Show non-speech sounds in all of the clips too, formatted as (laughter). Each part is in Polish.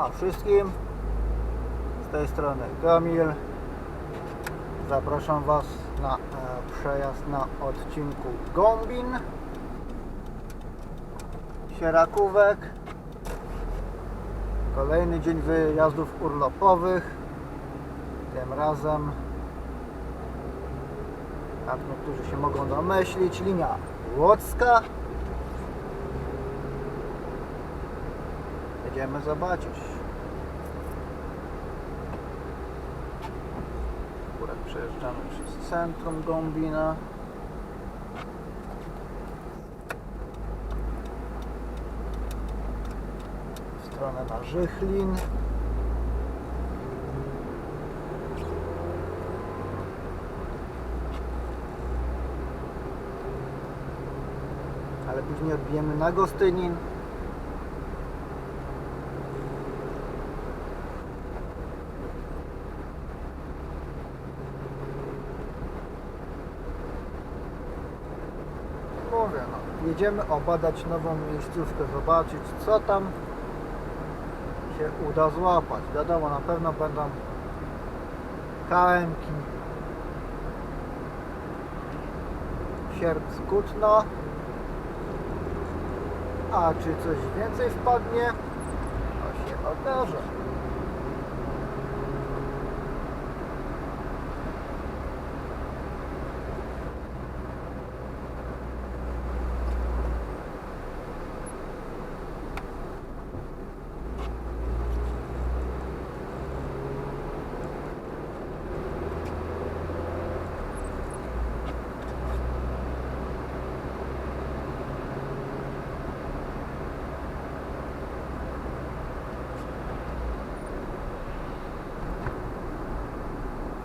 Siema wszystkim. Z tej strony Kamil. Zapraszam Was na e, przejazd na odcinku Gombin. Sierakówek. Kolejny dzień wyjazdów urlopowych. Tym razem, jak niektórzy się mogą domyślić, linia łódzka. Jedziemy zobaczyć. Centrum Gombina. W stronę na. Ale później odbijemy na Gostynin. Mówię, jedziemy obadać nową miejscówkę, zobaczyć co tam się uda złapać. Wiadomo, na pewno będą KM-ki sierp skutno. A czy coś więcej wpadnie? To się okaże.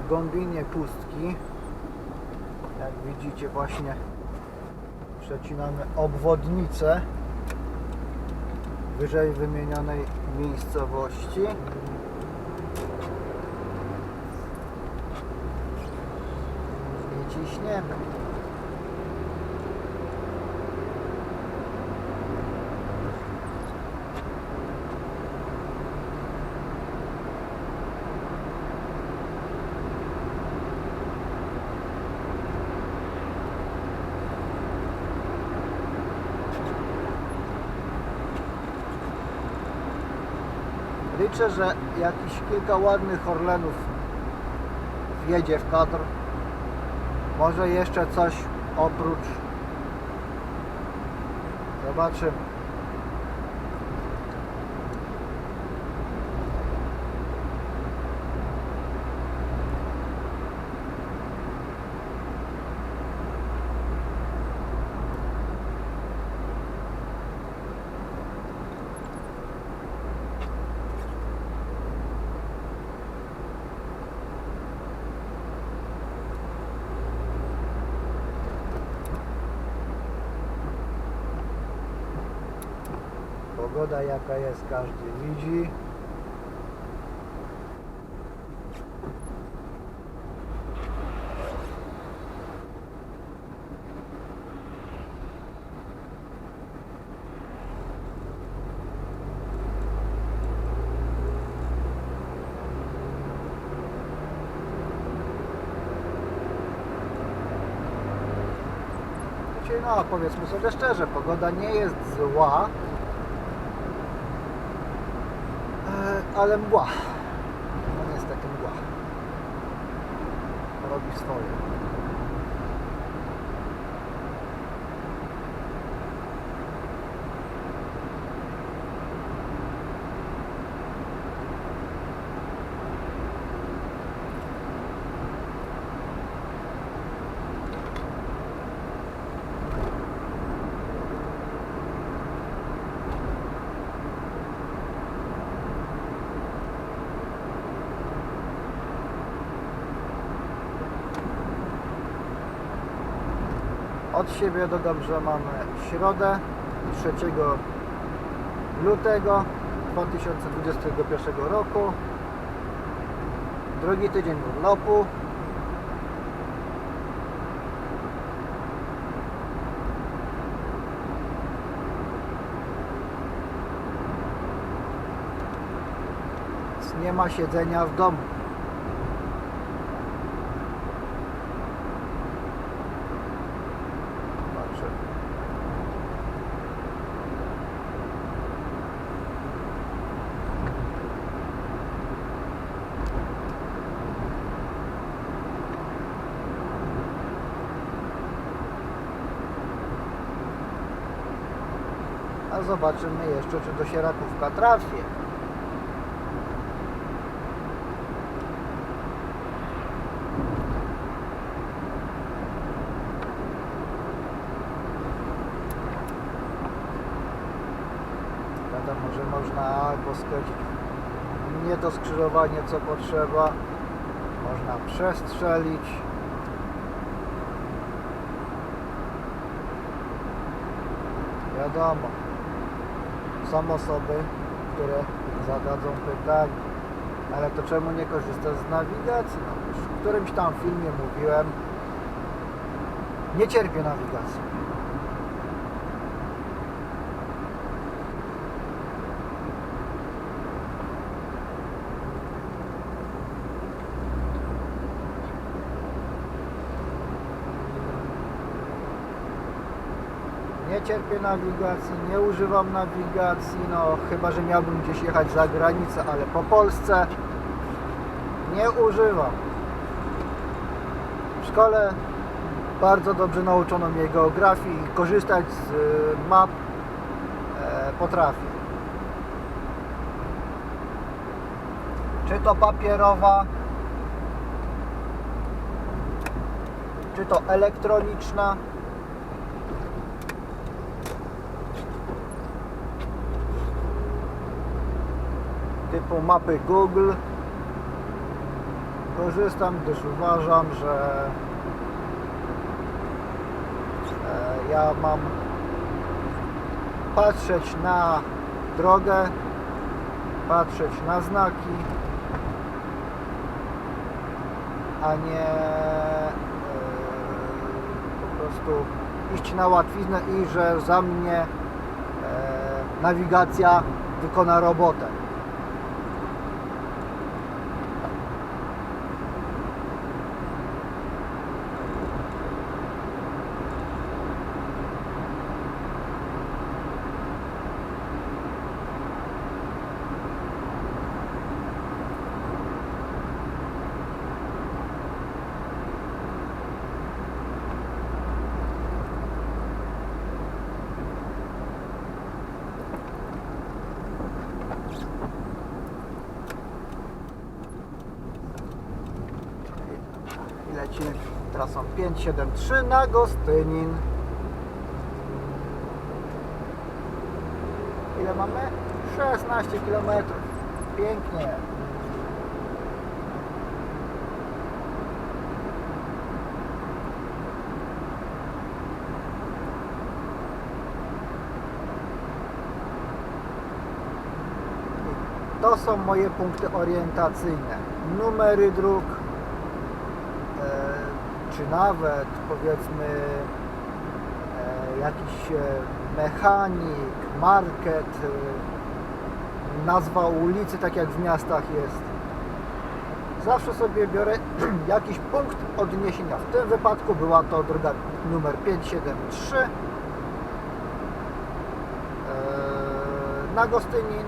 Gąbinie Pustki. Jak widzicie właśnie przecinamy obwodnicę wyżej wymienionej miejscowości. I ciśniemy. Liczę, że jakiś kilka ładnych Orlenów wjedzie w kadr. Może jeszcze coś oprócz. Zobaczymy. Pogoda jaka jest, każdy widzi. No powiedzmy sobie szczerze, pogoda nie jest zła, E, ale mgła. No niestety mgła. Robi swoje. Od siebie dodam, że mamy środę 3 lutego 2021 roku. Drugi tydzień urlopu. nie ma siedzenia w domu. A zobaczymy jeszcze, czy do Sierakówka trafię. Wiadomo, że można albo skręcić nie to skrzyżowanie, co potrzeba. Można przestrzelić. Wiadomo, są osoby, które zadadzą pytanie, ale to czemu nie korzystasz z nawigacji? No, już w którymś tam filmie mówiłem, nie cierpię nawigacji. Cierpię nawigacji, nie używam nawigacji, no chyba, że miałbym gdzieś jechać za granicę, ale po Polsce nie używam. W szkole bardzo dobrze nauczono mnie geografii i korzystać z y, map e, potrafię. Czy to papierowa, czy to elektroniczna. Typu mapy Google. Korzystam, gdyż uważam, że e, ja mam patrzeć na drogę, patrzeć na znaki, a nie e, po prostu iść na łatwiznę i że za mnie e, nawigacja wykona robotę. Lecimy trasą 573 na Gostynin. Ile mamy? 16 km. Pięknie. To są moje punkty orientacyjne. Numery dróg, czy nawet powiedzmy e, jakiś e, mechanik, market, e, nazwa ulicy, tak jak w miastach jest. Zawsze sobie biorę (clears throat) jakiś punkt odniesienia. W tym wypadku była to droga numer 573 e, na Gostynin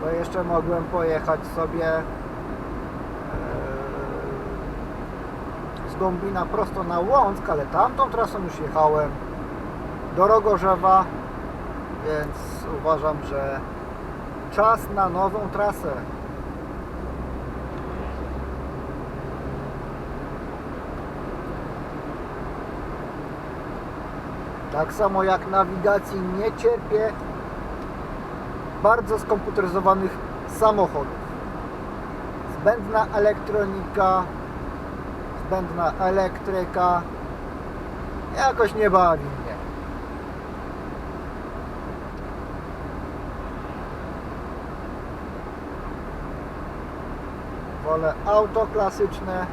bo jeszcze mogłem pojechać sobie z Gombina prosto na Łąck, ale tamtą trasą już jechałem do Rogorzewa, więc uważam, że czas na nową trasę. Tak samo jak nawigacji nie cierpię bardzo skomputeryzowanych samochodów. Zbędna elektronika, zbędna elektryka jakoś nie bawi mnie. Wolę auto klasyczne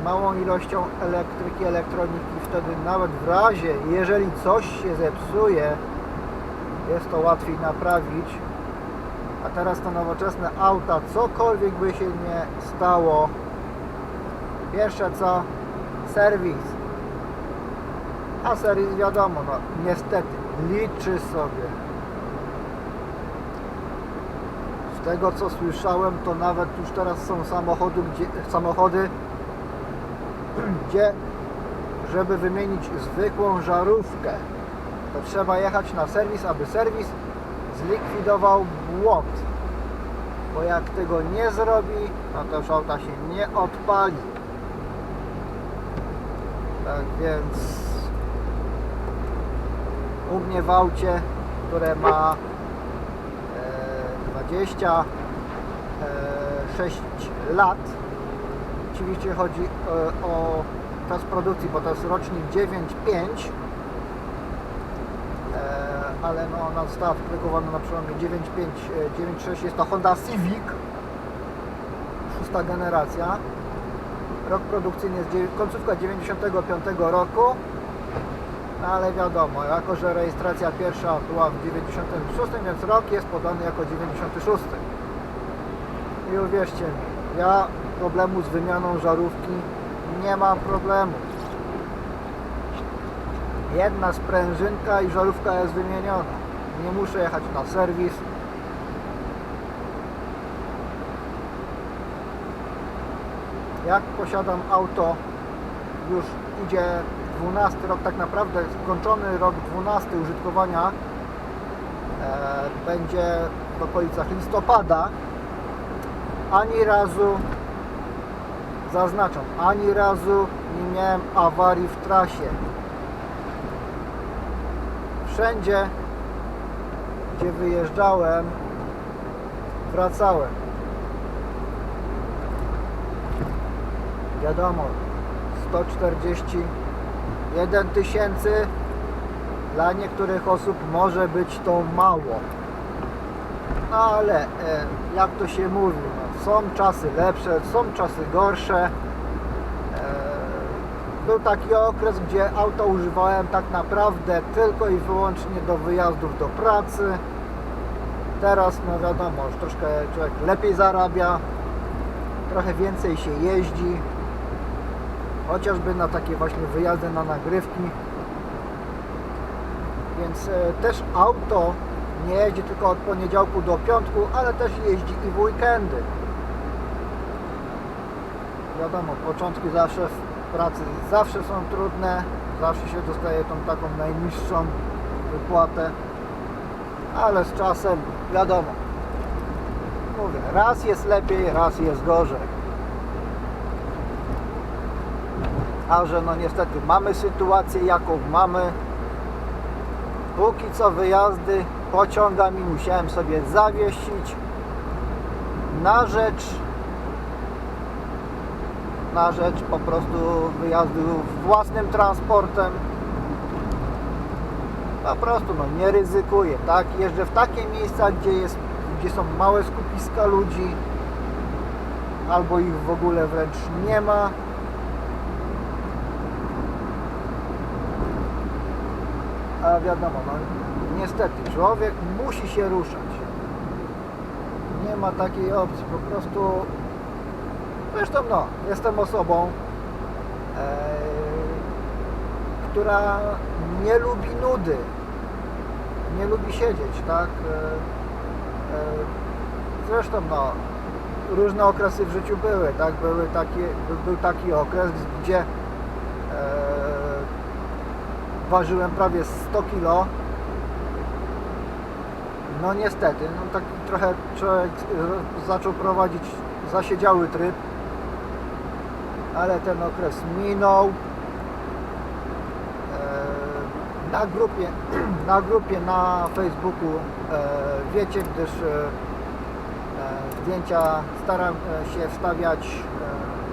z małą ilością elektryki, elektroniki. Wtedy nawet w razie, jeżeli coś się zepsuje, jest to łatwiej naprawić, A teraz to nowoczesne auta, cokolwiek by się nie stało, pierwsze co, serwis. A serwis wiadomo, no niestety, liczy sobie. Z tego co słyszałem, to nawet już teraz są samochody, gdzie, samochody, (clears throat) gdzie żeby wymienić zwykłą żarówkę, to trzeba jechać na serwis, aby serwis zlikwidował błąd. Bo jak tego nie zrobi, no to już auta się nie odpali. Tak więc u mnie w aucie, które ma e, 26 lat, oczywiście chodzi e, o czas produkcji, bo to jest rocznik 9.5 e, ale no ona została wyprodukowana na przełomie 9.5, e, 9.6 jest to Honda Civic. Szósta generacja rok produkcyjny jest końcówka 95 roku no ale wiadomo, jako że rejestracja pierwsza była w 96, więc rok jest podany jako 96 i uwierzcie mi, ja problemu z wymianą żarówki nie mam problemu jedna sprężynka i żarówka jest wymieniona. Nie muszę jechać na serwis. Jak posiadam auto, już idzie 12 rok, tak naprawdę skończony rok 12 użytkowania e, będzie w okolicach listopada. Ani razu, zaznaczam, ani razu nie miałem awarii w trasie wszędzie, gdzie wyjeżdżałem, wracałem. Wiadomo, 141 tysięcy dla niektórych osób może być to mało. No ale e, jak to się mówi, no, są czasy lepsze, są czasy gorsze. E, był taki okres, gdzie auto używałem tak naprawdę tylko i wyłącznie do wyjazdów do pracy. Teraz, no wiadomo, troszkę człowiek lepiej zarabia, trochę więcej się jeździ, chociażby na takie właśnie wyjazdy na nagrywki. Więc e, też auto nie jeździ tylko od poniedziałku do piątku, ale też jeździ i w weekendy. Wiadomo, początki zawsze w pracy zawsze są trudne, zawsze się dostaje tą taką najniższą wypłatę, ale z czasem wiadomo. Mówię, raz jest lepiej, raz jest gorzej. A że no niestety mamy sytuację jaką mamy. Póki co wyjazdy pociągami musiałem sobie zawiesić na rzecz na rzecz po prostu wyjazdu własnym transportem. Po prostu no, nie ryzykuję, tak? Jeżdżę w takie miejsca, gdzie, jest, gdzie są małe skupiska ludzi, albo ich w ogóle wręcz nie ma. A wiadomo, no, niestety człowiek musi się ruszać. Nie ma takiej opcji, po prostu Zresztą no, jestem osobą, e, która nie lubi nudy, nie lubi siedzieć, tak? E, e, zresztą no, różne okresy w życiu były, tak? Były takie, by, był taki okres, gdzie ważyłem prawie 100 kilo. No niestety, no tak trochę człowiek zaczął prowadzić zasiedziały tryb ale ten okres minął. E, Na grupie, (clears throat) na grupie na Facebooku e, wiecie, gdyż e, zdjęcia staram się wstawiać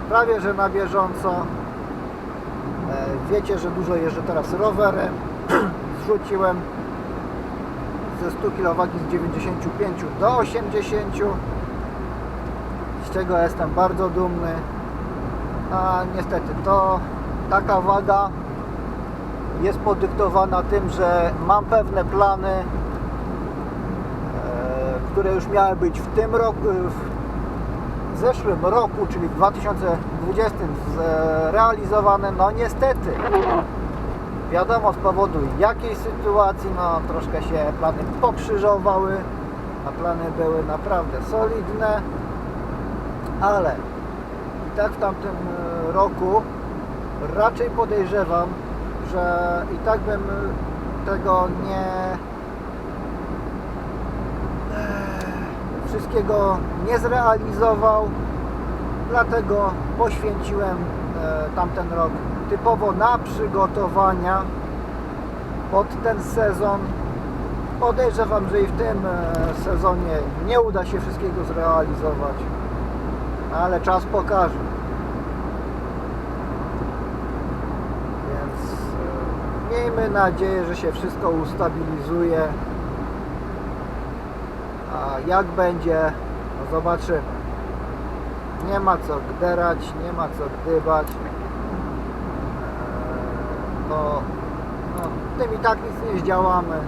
prawie że na bieżąco. Wiecie, że dużo jeżdżę teraz rowerem. (clears throat) Zrzuciłem ze 100 kg z 95 do 80 z czego jestem bardzo dumny a niestety to taka waga jest podyktowana tym, że mam pewne plany, e, które już miały być w tym roku, zeszłym roku, czyli w 2020 zrealizowane, no niestety. Wiadomo z powodu jakiej sytuacji, no troszkę się plany pokrzyżowały, a plany były naprawdę solidne, ale i tak w tamtym e, roku raczej podejrzewam, że i tak bym tego nie wszystkiego nie zrealizował, dlatego poświęciłem e, tamten rok typowo na przygotowania pod ten sezon. Podejrzewam, że i w tym e, sezonie nie uda się wszystkiego zrealizować, ale czas pokaże. Więc e, miejmy nadzieję, że się wszystko ustabilizuje. A jak będzie, no zobaczymy. Nie ma co gderać, nie ma co gdybać. Eee, To no, tym i tak nic nie zdziałamy. Eee,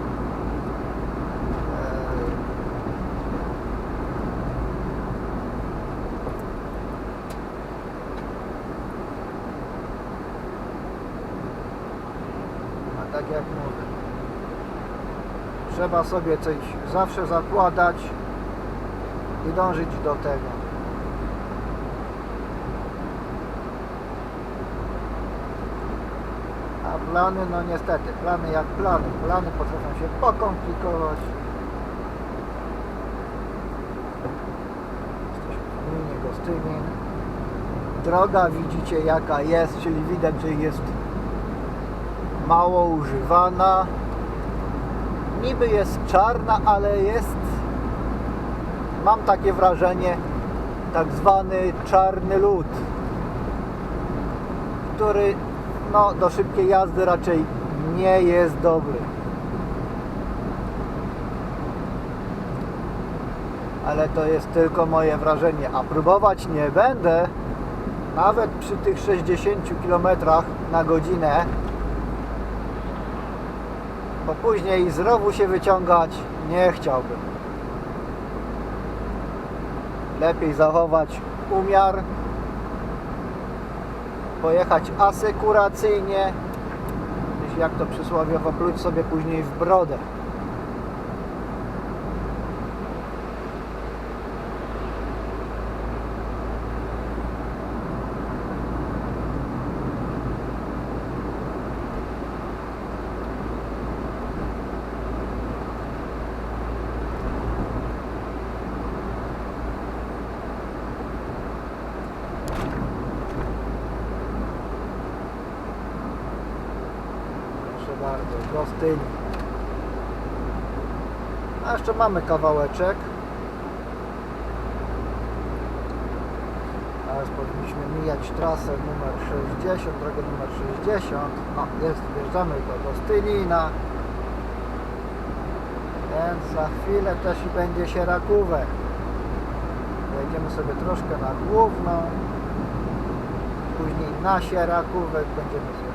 A tak jak mówię, trzeba sobie coś zawsze zakładać i dążyć do tego. A plany, no niestety, plany jak plany. Plany potrafią się pokomplikować. Jesteśmy w gminie Gostynin. Droga widzicie jaka jest, czyli widać, że jest mało używana. Niby jest czarna, ale jest, mam takie wrażenie, tak zwany czarny lód, który no, do szybkiej jazdy raczej nie jest dobry. Ale to jest tylko moje wrażenie, a próbować nie będę nawet przy tych 60 km na godzinę bo później z rowu się wyciągać nie chciałbym. Lepiej zachować umiar, pojechać asekuracyjnie, jak to przysłowiowo pluć sobie później w brodę. Proszę Gostyń. A jeszcze mamy kawałeczek. Teraz powinniśmy mijać trasę numer 60, drogę numer 60. No, jest, wjeżdżamy do Gostynina. Więc za chwilę też i będzie się rakówek. Wejdziemy sobie troszkę na główną. Później na sierakówek będziemy zjeżdżać.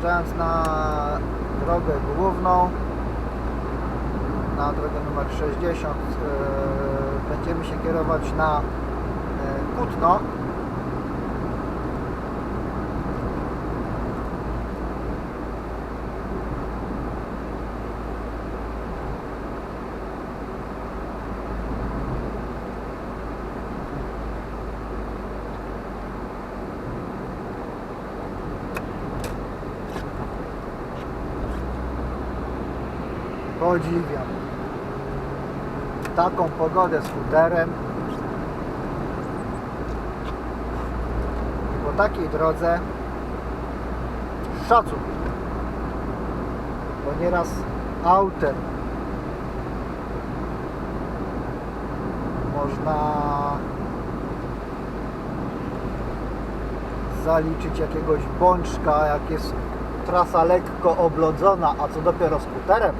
Wjeżdżając na drogę główną, na drogę numer 60, e, będziemy się kierować na e, Kutno. Podziwiam taką pogodę z futerem. Po takiej drodze szacun. Bo nieraz autem można zaliczyć jakiegoś bączka, jak jest trasa lekko oblodzona, a co dopiero skuterem.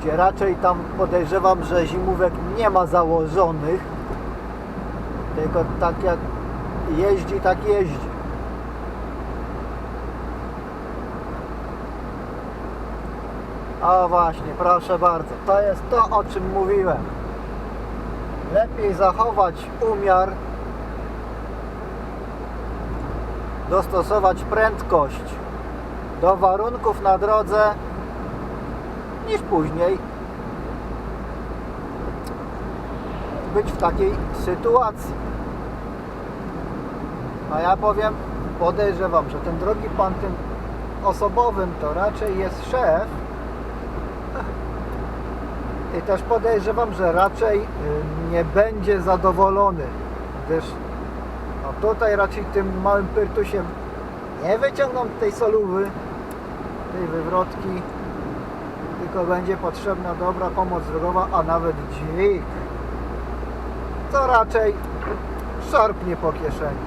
Gdzie raczej tam podejrzewam, że zimówek nie ma założonych, tylko tak jak jeździ, tak jeździ. O właśnie, proszę bardzo, to jest to, o czym mówiłem. Lepiej zachować umiar, dostosować prędkość do warunków na drodze, niż później być w takiej sytuacji. A ja powiem, podejrzewam, że ten drogi pan tym osobowym to raczej jest szef. I też podejrzewam, że raczej y, nie będzie zadowolony, gdyż no tutaj raczej tym małym pyrtusiem nie wyciągną tej solówy, tej wywrotki, tylko będzie potrzebna dobra pomoc drogowa, a nawet dźwig, co raczej szarpnie po kieszeni.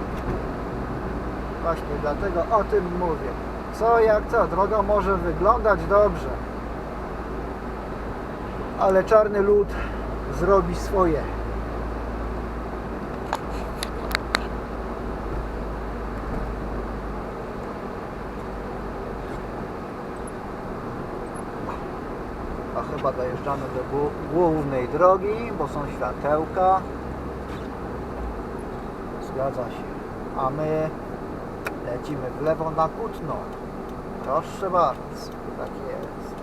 Właśnie dlatego o tym mówię. Co jak co, droga może wyglądać dobrze, ale czarny lód zrobi swoje. A chyba dojeżdżamy do głó- głównej drogi, bo są światełka. Zgadza się. A my lecimy w lewo na Kutno. Proszę bardzo, tak jest.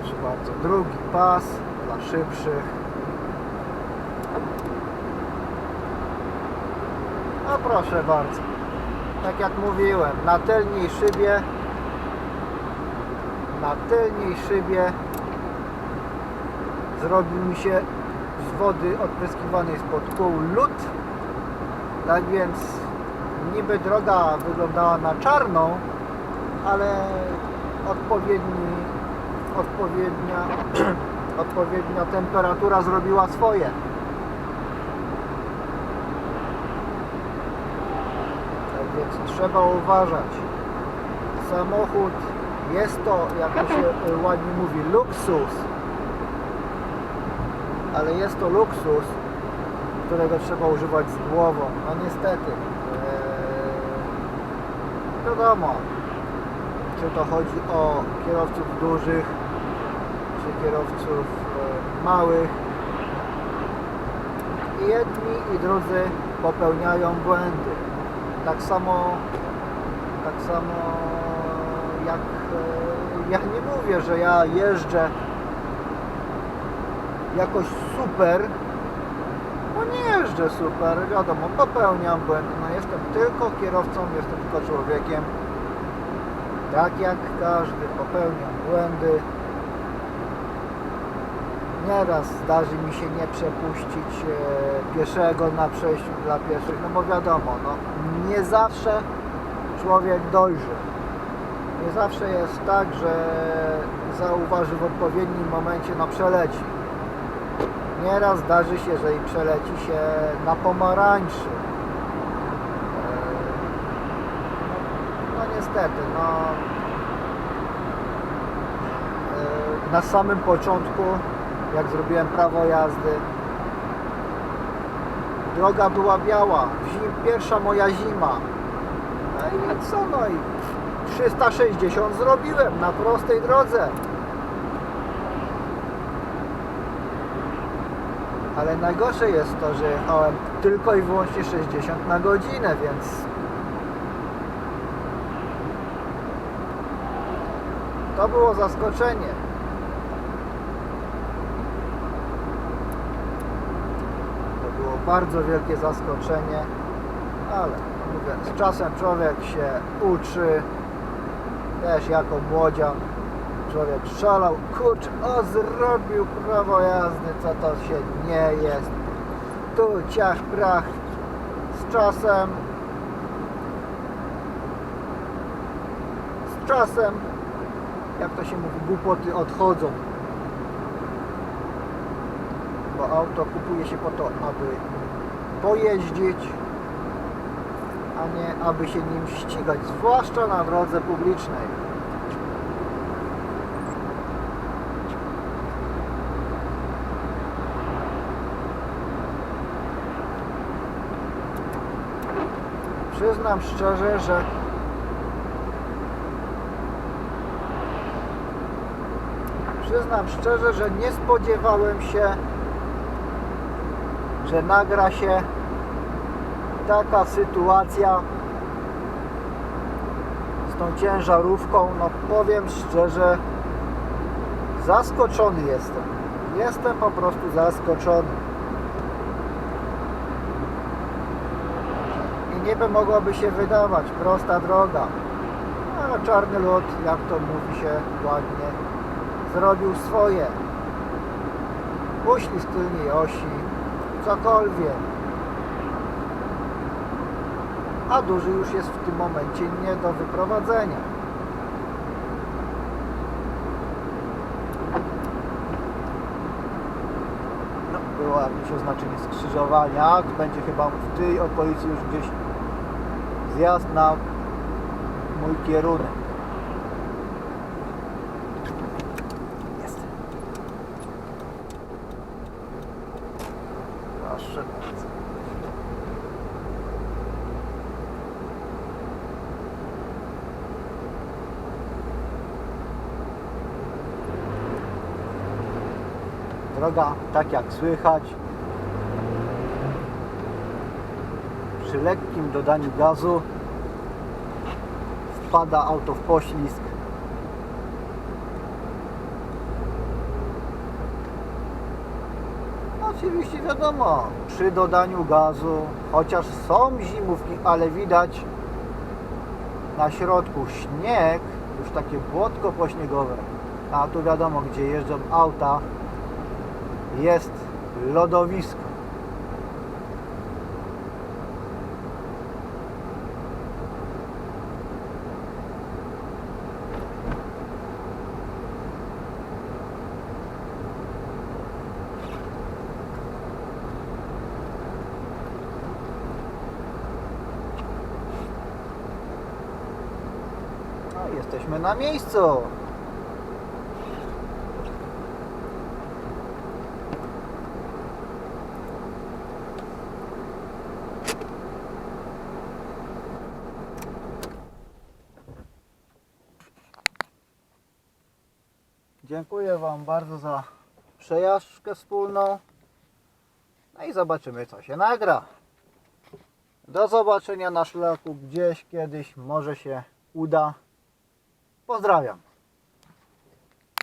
Proszę bardzo, drugi pas dla szybszych. No proszę bardzo. Tak jak mówiłem, na tylniej szybie na tylniej szybie zrobił mi się z wody odpryskiwanej spod kół lód. Tak więc niby droga wyglądała na czarną, ale odpowiedni, odpowiednia, (clears throat) odpowiednia temperatura zrobiła swoje. Tak więc trzeba uważać. Samochód jest to, jak to się y, ładnie mówi, luksus. Ale jest to luksus, którego trzeba używać z głową. No niestety. Eee, wiadomo, czy to chodzi o kierowców dużych, czy kierowców e, małych. I jedni i drudzy popełniają błędy. Tak samo, tak samo jak e, ja nie mówię, że ja jeżdżę jakoś super, bo nie jeżdżę super, wiadomo, popełniam błędy, no jestem tylko kierowcą, jestem tylko człowiekiem, tak jak każdy, popełniam błędy. Nieraz zdarzy mi się nie przepuścić e, pieszego na przejściu dla pieszych, no bo wiadomo, no, nie zawsze człowiek dojrzy. Nie zawsze jest tak, że zauważy w odpowiednim momencie, no przeleci. Nieraz zdarzy się, że i przeleci się na pomarańczy. E, No niestety, no e, na samym początku, jak zrobiłem prawo jazdy, droga była biała, zim, pierwsza moja zima. No i co, no i 360 zrobiłem na prostej drodze. Ale najgorsze jest to, że jechałem tylko i wyłącznie 60 na godzinę, więc To było zaskoczenie. To było bardzo wielkie zaskoczenie, ale mówię, z czasem człowiek się uczy, też jako młodzian człowiek szalał, kurczę, o zrobił prawo jazdy, co to się nie jest. Tu ciach prach, z czasem z czasem, jak to się mówi, głupoty odchodzą. Bo auto kupuje się po to, aby pojeździć, a nie aby się nim ścigać, zwłaszcza na drodze publicznej. Przyznam szczerze, że Przyznam szczerze, że nie spodziewałem się, że nagra się taka sytuacja z tą ciężarówką. No powiem szczerze, zaskoczony jestem. Jestem po prostu zaskoczony. I niby mogłoby się wydawać prosta droga. Ale czarny lot, jak to mówi się ładnie, zrobił swoje. Uślizg tylnej osi, cokolwiek. A duży już jest w tym momencie nie do wyprowadzenia. No, było jakieś oznaczenie skrzyżowania. Będzie chyba w tej okolicy już gdzieś zjazd na mój kierunek. Jest. Proszę bardzo. Droga, tak jak słychać, przy lekkim dodaniu gazu wpada auto w poślizg. Oczywiście wiadomo, przy dodaniu gazu, chociaż są zimówki, ale widać na środku śnieg, już takie błotko pośniegowe, a tu wiadomo, gdzie jeżdżą auta, jest lodowisko. No, jesteśmy na miejscu. Wam bardzo za przejażdżkę wspólną. No i zobaczymy, co się nagra. Do zobaczenia na szlaku gdzieś kiedyś, może się uda. Pozdrawiam.